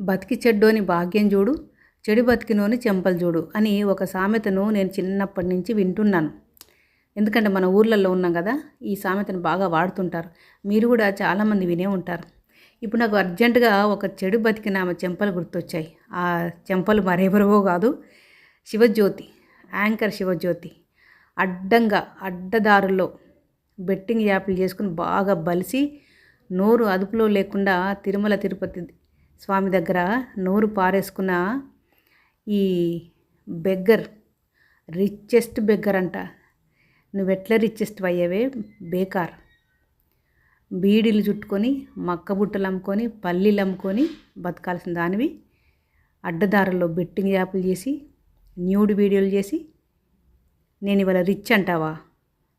బతికి చెడ్డోని భాగ్యం చూడు చెడు బతికినోని చెంపలు చూడు అని ఒక సామెతను నేను చిన్నప్పటి నుంచి వింటున్నాను. ఎందుకంటే మన ఊర్లలో ఉన్నాం కదా ఈ సామెతను బాగా వాడుతుంటారు. మీరు కూడా చాలామంది వినే ఉంటారు. ఇప్పుడు నాకు అర్జెంటుగా ఒక చెడు బతికిన ఆమె చెంపలు గుర్తొచ్చాయి. ఆ చెంపలు మరెవరవో కాదు శివజ్యోతి యాంకర్ శివజ్యోతి. అడ్డంగా అడ్డదారుల్లో బెట్టింగ్ యాప్లు చేసుకుని బాగా బలిసి నోరు అదుపులో లేకుండా తిరుమల తిరుపతి స్వామి దగ్గర నోరు పారేసుకున్న ఈ బెగ్గర్ రిచెస్ట్ బెగ్గర్ అంట. నువ్వెట్లా రిచెస్ట్ అయ్యేవే బేకార్. బీడీలు చుట్టుకొని మక్క బుట్టలు అమ్ముకొని పల్లీలు అమ్ముకొని బతకాల్సిన దానివి అడ్డదారుల్లో బెట్టింగ్ యాప్లు చేసి న్యూడ్ వీడియోలు చేసి నేను ఇవాళ రిచ్ అంటావా?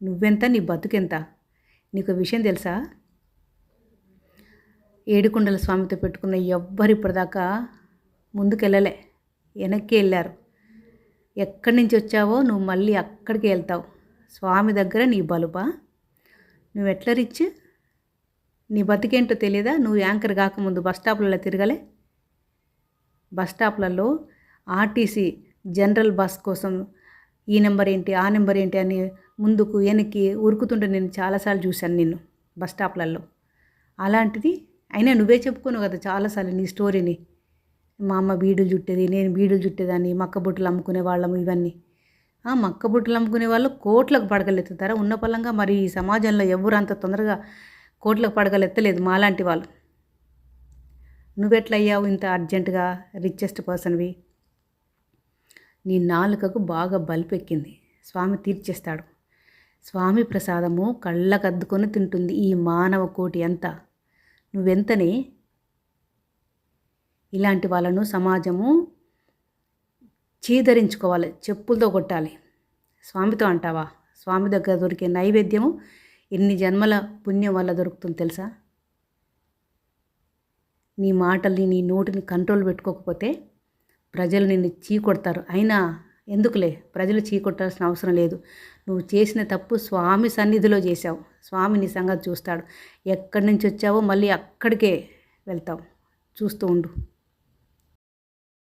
నువ్వెంత? నీ బతుకెంత? నీకు విషయం తెలుసా? ఏడుకొండల స్వామితో పెట్టుకున్న ఎవ్వరు ఇప్పటిదాకా ముందుకెళ్ళలే. వెనక్కి వెళ్ళారు. ఎక్కడి నుంచి వచ్చావో నువ్వు మళ్ళీ అక్కడికి వెళ్తావు. స్వామి దగ్గర నీ బలుపా? నువ్వు ఎట్లా రిచ్? నీ బతికేంటో తెలియదా నువ్వు యాంకర్ కాకముందు బస్ స్టాప్లలో తిరగలే? బస్ స్టాప్లలో ఆర్టీసీ జనరల్ బస్ కోసం ఈ నెంబర్ ఏంటి ఆ నెంబర్ ఏంటి అని ముందుకు వెనక్కి ఉరుకుతుంటే నేను చాలాసార్లు చూశాను నిన్ను బస్ స్టాప్లలో. అలాంటిది అయినా నువ్వే చెప్పుకున్నావు కదా చాలాసార్లు నీ స్టోరీని. మా అమ్మ బీడులు చుట్టేది నేను బీడులు చుట్టేదాన్ని మక్క బుట్టలు అమ్ముకునే వాళ్ళము ఇవన్నీ. ఆ మక్క బుట్టలు అమ్ముకునే వాళ్ళు కోట్లకు పడగలెత్తుతారా ఉన్న పలంగా మరి ఈ సమాజంలో ఎవరు అంత తొందరగా కోట్లకు పడగలెత్తలేదు మాలాంటి వాళ్ళు. నువ్వెట్లయ్యావు ఇంత అర్జెంటుగా రిచెస్ట్ పర్సన్వి నీ నాలుకకు బాగా బలిపెక్కింది స్వామి తీర్చేస్తాడు. స్వామి ప్రసాదము కళ్ళకద్దుకొని తింటుంది ఈ మానవ కోటి అంతా. నువ్వెంతనే? ఇలాంటి వాళ్ళను సమాజము చీదరించుకోవాలి చెప్పులతో కొట్టాలి. స్వామితో అంటావా? స్వామి దగ్గర దొరికే నైవేద్యము ఎన్ని జన్మల పుణ్యం వల్ల దొరుకుతుంది తెలుసా? నీ మాటల్ని నీ నోటిని కంట్రోల్ పెట్టుకోకపోతే ప్రజలు నిన్ను చీకొడతారు. అయినా ఎందుకులే? ప్రజలు చీకొట్టాల్సిన అవసరం లేదు. నువ్వు చేసిన తప్పు స్వామి సన్నిధిలో చేశావు. స్వామి నీ సంగతి చూస్తాడు. ఎక్కడి నుంచి వచ్చావో మళ్ళీ అక్కడికే వెళ్తావు. చూస్తూ ఉండు.